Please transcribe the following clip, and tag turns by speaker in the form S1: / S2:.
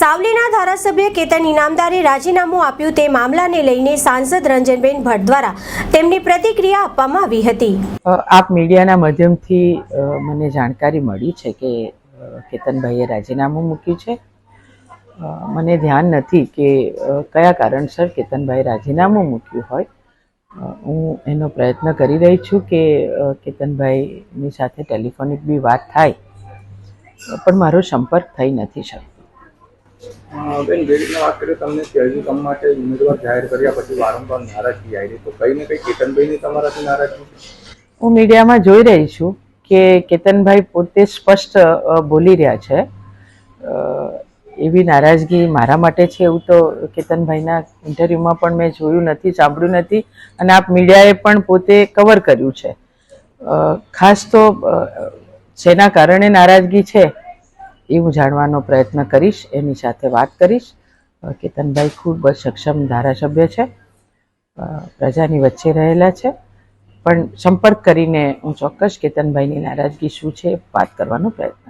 S1: સાવલીના ધારાસભ્ય કેતન ઇનામદારે રાજીનામું આપ્યું તે મામલાને લઈને સાંસદ રંજનબેન ભટ્ટ દ્વારા તેમની પ્રતિક્રિયા આપવામાં આવી હતી.
S2: આપ મીડિયાના માધ્યમથી મને જાણકારી મળી છે કે કેતનભાઈએ રાજીનામું મૂક્યું છે. મને ધ્યાન નથી કે કયા કારણસર કેતનભાઈ રાજીનામું મૂક્યું હોય. હું એનો પ્રયત્ન કરી રહી છું કે કેતનભાઈની સાથે ટેલિફોનિક બી વાત થાય. પણ મારો સંપર્ક થઈ નથી શકતો.
S3: બેન, જે વાત કરીએ તમને કેળવી કામ માટે ઉમેદવાર જાહેર કર્યા પછી વારંવાર નારાજગી આવી તો કઈ ને કઈ કેતનભાઈની તમારાથી નારાજગી?
S2: હું મીડિયામાં જોઈ રહી છું કે કેતનભાઈ પોતે સ્પષ્ટ બોલી રહ્યા છે. એવી નારાજગી મારા માટે છે એવું તો કેતનભાઈના ઇન્ટરવ્યૂમાં પણ મેં જોયું નથી, સાંભળ્યું નથી અને આપ મીડિયાએ પણ પોતે કવર કર્યું છે. ખાસ તો જેના કારણે નારાજગી છે એ હું જાણવાનો પ્રયત્ન કરીશ, એની સાથે વાત કરીશ. કેતનભાઈ ખૂબ જ સક્ષમ ધારાસભ્ય છે. પ્રજાની વચ્ચે રહેલા છે. પણ સંપર્ક કરીને હું ચોક્કસ કેતનભાઈની નારાજગી શું છે વાત કરવાનો પ્રયત્ન